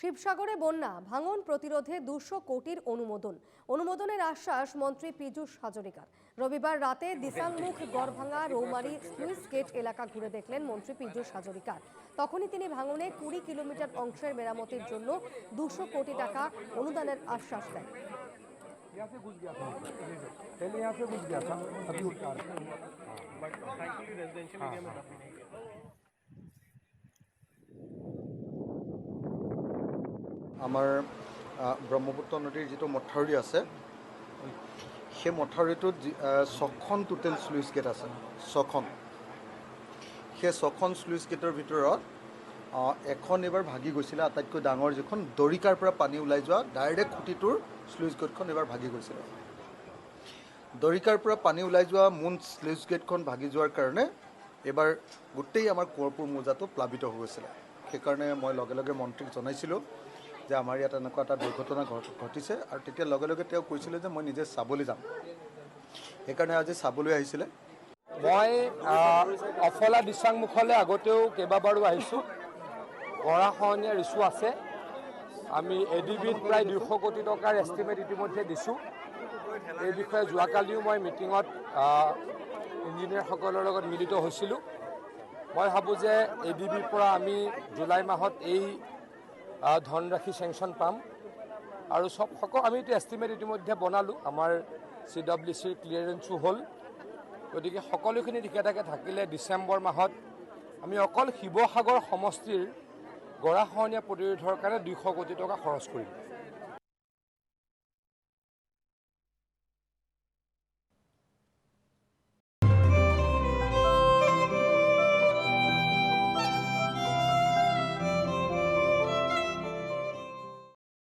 শিবসাগরে বন্যা, ভাঙন প্রতিরোধে দুশো কোটির অনুমোদন। অনুমোদনের আশ্বাস মন্ত্রী পীযূষ হাজরিকার। রবিবার রাতে দিসাংমুখ গড়ভাঙা রৌমারি স্লুইস গেট এলাকা ঘুরে দেখলেন মন্ত্রী পীযূষ হাজরিকার। তখনই তিনি ভাঙনে কুড়ি কিলোমিটার অংশের মেরামতির জন্য দুশো কোটি টাকা অনুদানের আশ্বাস দেন। হ্যাঁ। আমাৰ ব্ৰহ্মপুত্ৰ নদীৰ যিটো মথাউৰি আছে সেই মথাউৰিটোত ছখন টোটেল শ্লুইচ গেট আছে ছখন। সেই ছখন শ্লুইচ গেটৰ ভিতৰত এখন এইবাৰ ভাগি গৈছিলে আটাইতকৈ ডাঙৰ যিখন দৰিকাৰ পৰা পানী ওলাই যোৱা ডাইৰেক্ট খুঁটিটোৰ শ্লুইচ গেটখন এইবাৰ ভাগি গৈছিলে। দৰিকাৰ পৰা পানী ওলাই যোৱা মুন শ্লুইচ গেটখন ভাগি যোৱাৰ কাৰণে এইবাৰ গোটেই আমাৰ কোঁৱৰপুৰ মৌজাটো প্লাৱিত হৈ গৈছিলে। সেইকাৰণে মই লগে লগে মন্ত্ৰীক জনাইছিলোঁ যে আমাৰ ইয়াত এনেকুৱা এটা দুৰ্ঘটনা ঘট- ঘটিছে আৰু তেতিয়া লগে লগে তেওঁ কৈছিলে যে মই নিজে চাবলৈ যাম। সেইকাৰণে আজি চাবলৈ আহিছিলে। মই অফলা দিচাংমুখলৈ আগতেও কেইবাবাৰো আহিছোঁ। গৰাখহনীয়া ইছ্যু আছে। আমি এ ডি বিত প্ৰায় দুশ কোটি টকাৰ এষ্টিমেট ইতিমধ্যে দিছোঁ। এই বিষয়ে যোৱাকালিও মই মিটিঙত ইঞ্জিনিয়াৰসকলৰ লগত মিলিত হৈছিলোঁ। মই ভাবোঁ যে এ ডি বিৰ পৰা আমি জুলাই মাহত এই ধনৰাশি চেংচন পাম। আৰু চব সকলো আমি এইটো এষ্টিমেট ইতিমধ্যে বনালোঁ। আমাৰ চি ডব্লিউ চিৰ ক্লিয়াৰেঞ্চো হ'ল। গতিকে সকলোখিনি ঠিকে ঠাকে থাকিলে ডিচেম্বৰ মাহত আমি অকল শিৱসাগৰ সমষ্টিৰ গৰাখহনীয়া প্ৰতিৰোধৰ কাৰণে দুইশ কোটি টকা খৰচ কৰিম।